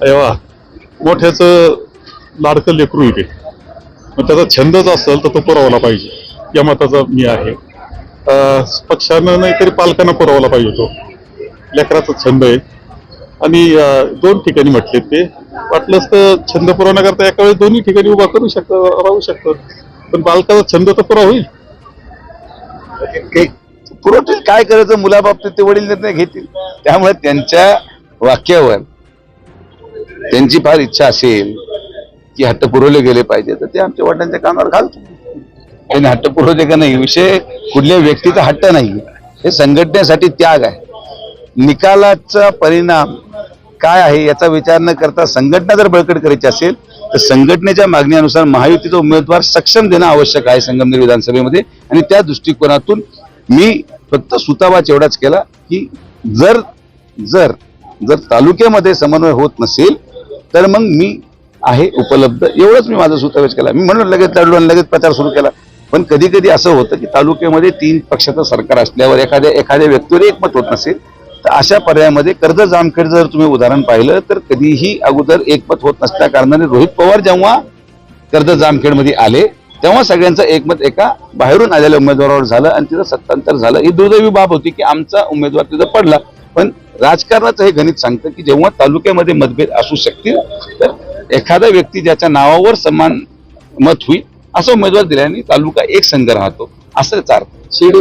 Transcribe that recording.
अरे वा. मोठ्याचं लाडकं लेकरू आहे मग त्याचा छंदच असेल तर तो पुरवला पाहिजे. या मताचा मी आहे. पक्षानं नाही तरी पालकांना पुरवला पाहिजे तो. लेकराचा छंद आहे. आणि दोन ठिकाणी म्हटले ते. वाटलंच तर छंद पुरवण्याकरता एका वेळेस दोन्ही ठिकाणी उभा करू शकतं राहू शकतं. पण बालकाचा छंद तर पुरा होईल. पुरवतील काय करायचं मुलाबाबतीत ते वडील निर्णय घेतील. त्यामुळे त्यांच्या वाक्यावर त्यांची फार इच्छा असेल की हट्ट पुरवले गेले पाहिजे तर ते आमच्या वडिलांच्या कानावर घालतो. त्यांनी हट्ट पुरवले का नाही विषय कुठल्या व्यक्तीचा हट्ट नाही. हे संघटनेसाठी त्याग आहे. निकालाचा परिणाम काय आहे याचा विचार न करता संघटना जर बळकट करायची असेल तर संघटनेच्या मागण्यानुसार महायुतीचा उमेदवार सक्षम देणं आवश्यक आहे संगमनेर विधानसभेमध्ये. आणि त्या दृष्टिकोनातून मी फक्त सुतावाच एवढाच केला की जर जर जर तालुक्यामध्ये समन्वय होत नसेल तर मग मी आहे उपलब्ध. एवढंच मी माझा सुतावेच केला. मी म्हणून लगेच लढलो आणि लगेच प्रचार सुरू केला. पण कधी कधी असं होतं की तालुक्यामध्ये तीन पक्षाचं सरकार असल्यावर एखाद्या एखाद्या व्यक्तीवर एकमत होत नसेल तर अशा पर्यायामध्ये कर्ज जामखेड जर तुम्ही उदाहरण पाहिलं तर कधीही अगोदर एकमत होत नसल्या कारणाने रोहित पवार जेव्हा कर्ज जामखेडमध्ये आले तेव्हा सगळ्यांचं एकमत एका बाहेरून आलेल्या उमेदवारावर झालं आणि तिथं सत्तांतर झालं. ही दुर्दैवी बाब होती की आमचा उमेदवार तिथं पडला. पण राजकारणाचं हे गणित सांगतं की जेव्हा तालुक्यामध्ये मतभेद असू शकतील तर एखादा व्यक्ती ज्याच्या नावावर समान मत होईल असा उमेदवार दिल्याने तालुका एक संघ राहतो. असं अर्थ शिर्डी